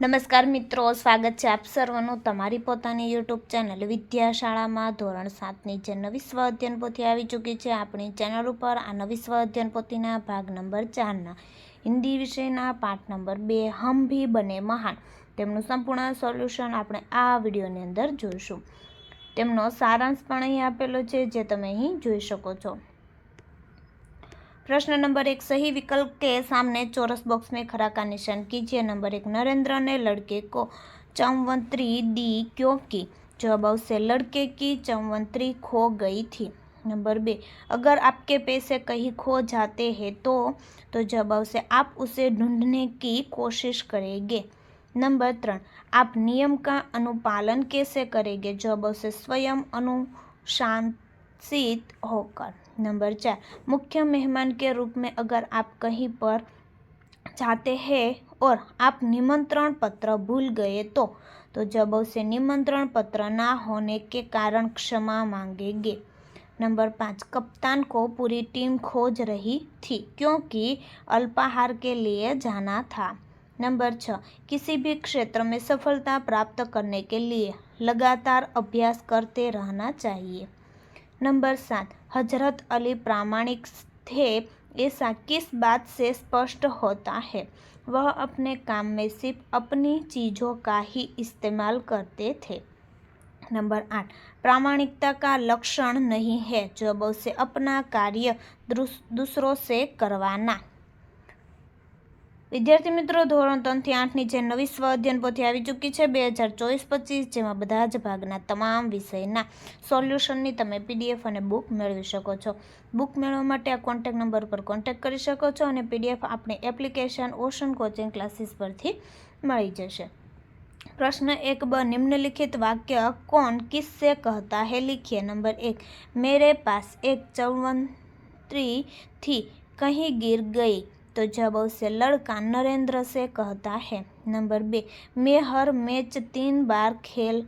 નમસ્કાર મિત્રો, સ્વાગત છે આપ સર્વનું તમારી પોતાની યુટ્યુબ ચેનલ વિદ્યાશાળામાં. ધોરણ સાતની જે નવી સ્વ અધ્યયન પોથી આવી ચૂકી છે, આપણી ચેનલ ઉપર આ નવી સ્વ અધ્યયન પોથીના ભાગ નંબર ચારના, હિન્દી વિષયના પાઠ નંબર બે, હમ ભી બને મહાન. તેમનું સંપૂર્ણ સોલ્યુશન આપણે આ વિડીયોની અંદર જોઈશું. તેમનો સારાંશ પણ અહીં આપેલો છે, જે તમે અહીં જોઈ શકો છો. प्रश्न नंबर एक, सही विकल्प के सामने चौरस बॉक्स में खड़ा का निशान कीजिए। नंबर एक, नरेंद्र ने लड़के को चौवंतरी दी क्योंकि जवाब आवश्य लड़के की चौवंतरी खो गई थी। नंबर बे, अगर आपके पैसे कहीं खो जाते हैं तो तो जवाब आवश्य आप उसे ढूँढने की कोशिश करेंगे। नंबर त्रण आप नियम का अनुपालन कैसे करेंगे? जवाब आवश्य स्वयं अनुशासित होकर। नंबर चार, मुख्य मेहमान के रूप में अगर आप कहीं पर जाते हैं और आप निमंत्रण पत्र भूल गए तो तो जब उसे निमंत्रण पत्र ना होने के कारण क्षमा मांगेंगे। नंबर पाँच, कप्तान को पूरी टीम खोज रही थी क्योंकि अल्पाहार के लिए जाना था। नंबर छः, किसी भी क्षेत्र में सफलता प्राप्त करने के लिए लगातार अभ्यास करते रहना चाहिए। नंबर सात, हज़रत अली प्रामाणिक थे, ऐसा किस बात से स्पष्ट होता है? वह अपने काम में सिर्फ़ अपनी चीज़ों का ही इस्तेमाल करते थे। नंबर आठ, प्रामाणिकता का लक्षण नहीं है, जब उसे अपना कार्य दूसरों से करवाना। વિદ્યાર્થી મિત્રો, ધોરણ ત્રણથી આઠની જે નવી સ્વાધ્યયન પોથી આવી ચૂકી છે, બે હજાર ચોવીસ પચીસ, જેમાં બધા જ ભાગના તમામ વિષયના સોલ્યુશનની તમે પીડીએફ અને બુક મેળવી શકો છો. બુક મેળવવા માટે આ કોન્ટેક નંબર પર કોન્ટેક કરી શકો છો અને પીડીએફ આપણી એપ્લિકેશન ઓશન કોચિંગ ક્લાસીસ પરથી મળી જશે. પ્રશ્ન એક બ, નિમ્નલિખિત વાક્ય કોણ કિસ્સે કહતા હે? લિખીએ. નંબર એક, મેરે પાસ એક ચૌવનથી કહી ગીર ગઈ तो जब उसे लड़का नरेंद्र से कहता है, नंबर बे, मैं हर मैच तीन बार खेल,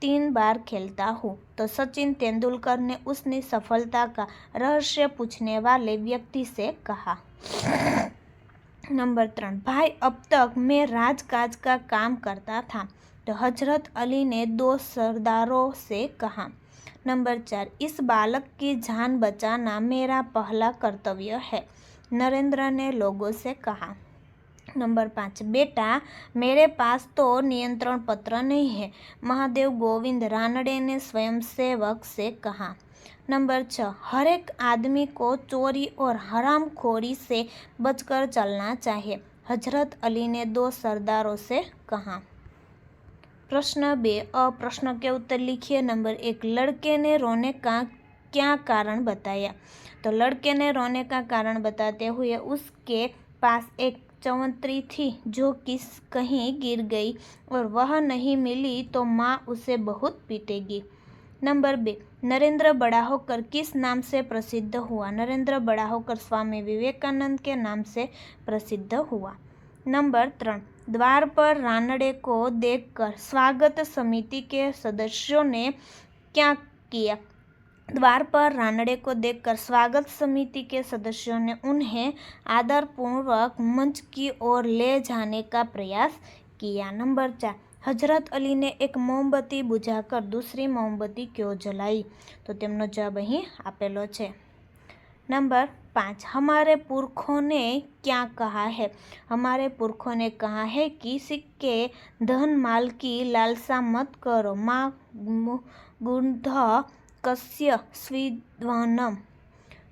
तीन बार खेलता हूँ। तो सचिन तेंदुलकर ने उसने सफलता का रहस्य पूछने वाले व्यक्ति से कहा। नंबर त्रण भाई, अब तक मैं राजकाज का काम करता था। तो हज़रत अली ने दो सरदारों से कहा। नंबर चार, इस बालक की जान बचाना मेरा पहला कर्तव्य है। नरेंद्र ने लोगों से कहा, नंबर पाँच, बेटा, मेरे पास तो नियंत्रण पत्र नहीं है। महादेव गोविंद रानड़े ने स्वयं सेवक से कहा, नंबर छः हर एक आदमी को चोरी और हराम खोरी से बचकर चलना चाहिए। हज़रत अली ने दो सरदारों से कहा। प्रश्न बे, अ प्रश्न के उत्तर लिखिए। नंबर एक, लड़के ने रोने का क्या कारण बताया? तो लड़के ने रोने का कारण बताते हुए उसके पास एक चौंतरी थी जो किस कहीं गिर गई और वह नहीं मिली तो माँ उसे बहुत पीटेगी। नंबर बे, नरेंद्र बड़ा होकर किस नाम से प्रसिद्ध हुआ? नरेंद्र बड़ा होकर स्वामी विवेकानंद के नाम से प्रसिद्ध हुआ। नंबर त्रण, द्वार पर रानड़े को देखकर स्वागत समिति के सदस्यों ने क्या किया? द्वार पर रानड़े को देखकर स्वागत समिति के सदस्यों ने उन्हें आदरपूर्वक मंच की ओर ले जाने का प्रयास किया नंबर चार हजरत अली ने एक मोमबत्ती बुझाकर दूसरी मोमबत्ती क्यों जलाई तो તેમનો જવાબ અહીં આપેલો છે नंबर पाँच हमारे पुरखों ने क्या कहा है हमारे पुरखों ने कहा है कि सिक्के धन माल की लालसा मत करो माँ गुंध कस्य स्विध्वनम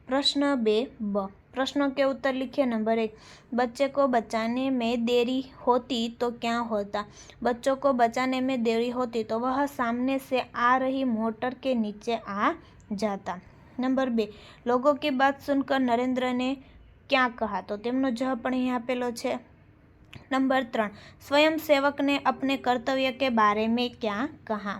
प्रश्न बे ब प्रश्नों के उत्तर लिखिए नंबर एक बच्चे को बचाने में देरी होती तो क्या होता बच्चों को बचाने में देरी होती तो वह सामने से आ रही मोटर के नीचे आ जाता नंबर बे लोगों की बात सुनकर नरेंद्र ने क्या कहा तो તેમનો જવાબ પણ અહીં આપેલો છે નંબર ત્રણ स्वयं सेवक ने अपने कर्तव्य के बारे में क्या कहा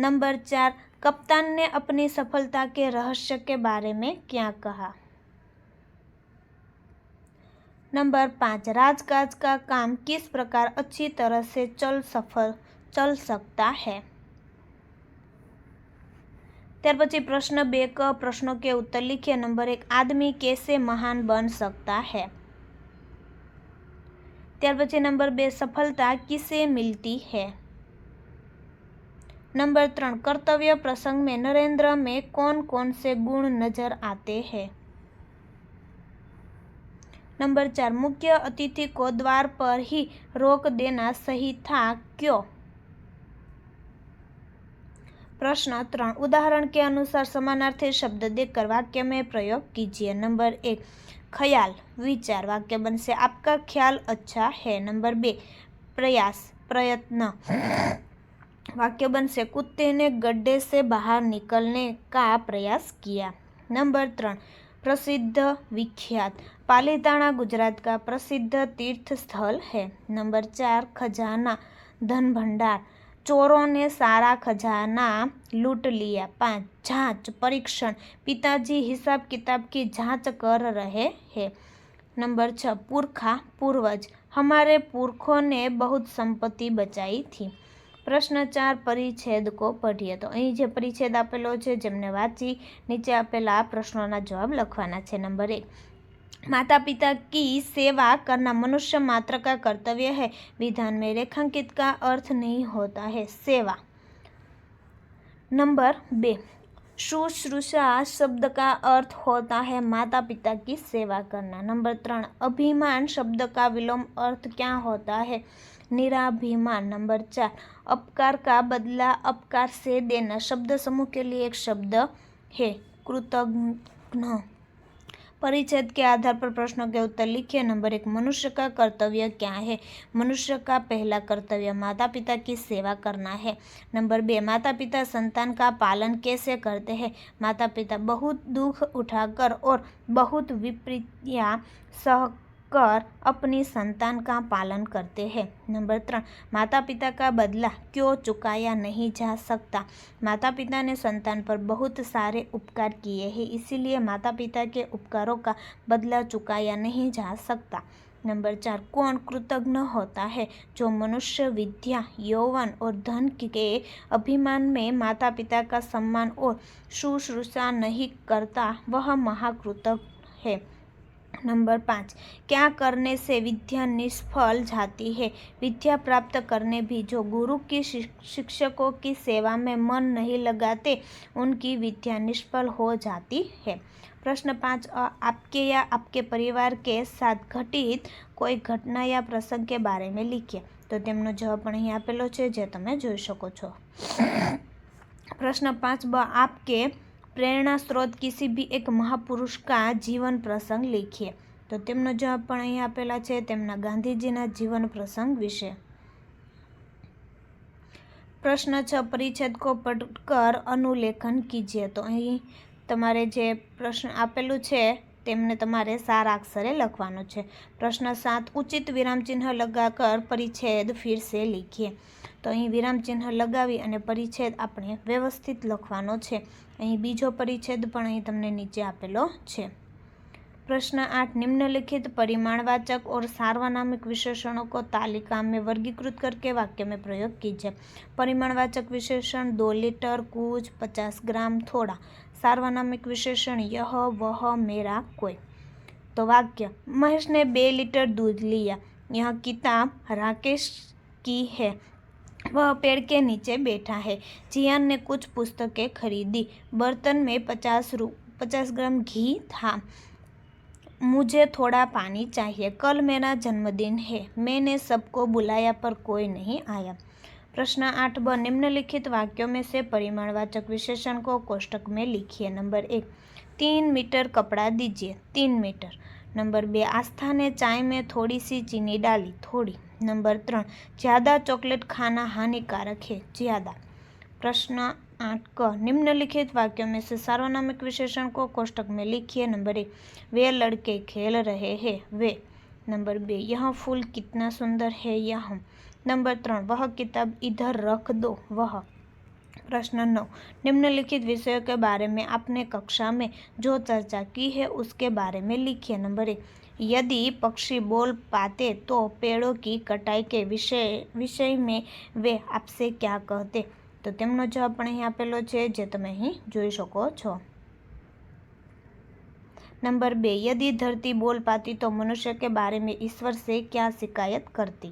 नंबर चार, कप्तान ने अपनी सफलता के रहस्य के बारे में क्या कहा? नंबर पाँच राजकाज का काम किस प्रकार अच्छी तरह से चल सफल, चल सकता है? त्यार પછી પ્રશ્ન બે प्रश्नों के उत्तर लिखिए नंबर एक आदमी कैसे महान बन सकता है त्यार ત્યાર પછી નંબર બે, સફળતા કિસે नंबर तीन, कर्तव्य प्रसंग में नरेंद्र में कौन कौन से गुण नज़र आते हैं? नंबर चार, मुख्य अतिथि को द्वार पर ही रोक देना सही था क्यों? प्रश्न त्रण उदाहरण के अनुसार समानार्थी शब्द देखकर वाक्य में प्रयोग कीजिए। नंबर एक, ख्याल, विचार, वाक्य बन से आपका ख्याल अच्छा है। नंबर बे, प्रयास, प्रयत्न। वाक्य बन से कुत्ते ने गड्ढे से बाहर निकलने का प्रयास किया। नंबर त्रण प्रसिद्ध विख्यात। पालीताना गुजरात का प्रसिद्ध तीर्थ स्थल है। नंबर चार, खजाना, धन भंडार। चोरों ने सारा खजाना लूट लिया। पाँच, जाँच, परीक्षण। पिताजी हिसाब किताब की जाँच कर रहे हैं। नंबर छः, पुरखा, पूर्वज। हमारे पुरखों ने बहुत संपत्ति बचाई थी। પ્રશ્ન ચાર પરિચ્છેદ કો પઢીએ તો અહીં જે પરિચ્છેદ આપેલો છે જેમને વાંચી નીચે આપેલા પ્રશ્નોના જવાબ લખવાના છે નંબર એક माता पिता की सेवा करना मनुष्य मात्र का कर्तव्य है विधान में रेखांकित का अर्थ नहीं होता है सेवा नंबर बे शुश्रूषा शब्द का अर्थ होता है माता पिता की सेवा करना नंबर त्रण अभिमान शब्द का विलोम अर्थ क्या होता है निराभिमान। नंबर चार, अपकार का बदला अपकार से देना। शब्द समूह के लिए एक शब्द है कृतज्ञ परिच्छेद के आधार पर प्रश्नों के उत्तर लिखिए। नंबर एक, मनुष्य का कर्तव्य क्या है? मनुष्य का पहला कर्तव्य माता पिता की सेवा करना है। नंबर बे माता पिता संतान का पालन कैसे करते हैं? माता पिता बहुत दुख उठाकर और बहुत विपरीत या सह कर अपनी संतान का पालन करते हैं। नंबर तीन माता पिता का बदला क्यों चुकाया नहीं जा सकता? माता पिता ने संतान पर बहुत सारे उपकार किए हैं, इसीलिए माता पिता के उपकारों का बदला चुकाया नहीं जा सकता। नंबर चार, कौन कृतज्ञ होता है? जो मनुष्य विद्या, यौवन और धन के अभिमान में माता पिता का सम्मान और शुश्रूषा नहीं करता, वह महाकृतज्ञ है। नंबर पाँच क्या करने से विद्या निष्फल जाती है विद्या प्राप्त करने भी जो गुरु की शिक्षकों की सेवा में मन नहीं लगाते उनकी विद्या निष्फल हो जाती है प्रश्न पाँच आपके या आपके परिवार के साथ घटित कोई घटना या प्रसंग के बारे में लिखिए तो તેમનો જવાબ પણ અહીં આપેલો છે જે તમે જોઈ શકો છો પ્રશ્ન પાંચ બ આપકે પ્રેરણા સ્ત્રોત કિસી ભી એક મહાપુરુષ કા જીવન પ્રસંગ લીખીએ તો તેમનો જવાબ પણ અહીં આપેલા છે તેમના ગાંધીજીના જીવન પ્રસંગ વિશે. પ્રશ્ન છ, પરિચ્છેદ કો પઢકર અનુલેખન કીજીએ તો અહીં તમારે જે પ્રશ્ન આપેલું છે તેમને તમારે સારા અક્ષરે લખવાનું છે પ્રશ્ન સાત ઉચિત વિરામચિહ્ન લગાકર પરિચ્છેદ ફિરસે લીખીએ તો અહીં વિરામચિહ્ન લગાવી અને પરિચ્છેદ આપણે વ્યવસ્થિત લખવાનો છે અહીં બીજો પરિચ્છેદ પણ અહીં તમને નીચે આપેલો છે प्रश्न आठ निम्नलिखित परिमाणवाचक और सार्वनामिक विशेषणों को तालिका में वर्गीकृत करके वाक्य में प्रयोग कीजिए परिमाणवाचक विशेषण दो लीटर कुछ पचास ग्राम थोड़ा सार्वनामिक विशेषण यह वह मेरा कोई तो वाक्य महेश ने बे लीटर दूध लिया यह किताब राकेश की है वह पेड़ के नीचे बैठा है जियान ने कुछ पुस्तकें खरीदी बर्तन में पचास रू पचास ग्राम घी था मुझे थोड़ा पानी चाहिए कल मेरा जन्मदिन है मैंने सबको बुलाया पर कोई नहीं आया प्रश्न आठ ब, निम्नलिखित वाक्यों में से परिमाणवाचक विशेषण को कोष्टक में लिखिए। नंबर एक, तीन मीटर कपड़ा दीजिए। तीन मीटर। नंबर बे आस्था ने चाय में थोड़ी सी चीनी डाली। थोड़ी। नंबर त्रण, ज़्यादा चॉकलेट खाना हानिकारक है। ज़्यादा। प्रश्न आठ क, निम्नलिखित वाक्यों में से सार्वनामिक विशेषण को कोष्टक में लिखिए। नंबर एक, वे लड़के खेल रहे हैं। वे। नंबर बे, यह फूल कितना सुंदर है, यह नंबर त्रण वह किताब इधर रख दो वह प्रश्न नौ निम्नलिखित विषयों के बारे में आपने कक्षा में जो चर्चा की है उसके बारे में लिखिए नंबर एक यदि पक्षी बोल पाते तो पेड़ों की कटाई के विषय विषय में वे आपसे क्या कहते તો તેમનો જવાબ પણ અહીં આપેલો છે જે તમે અહીં જોઈ શકો છો नंबर बे यदि धरती बोल पाती तो मनुष्य के बारे में ईश्वर से क्या शिकायत करती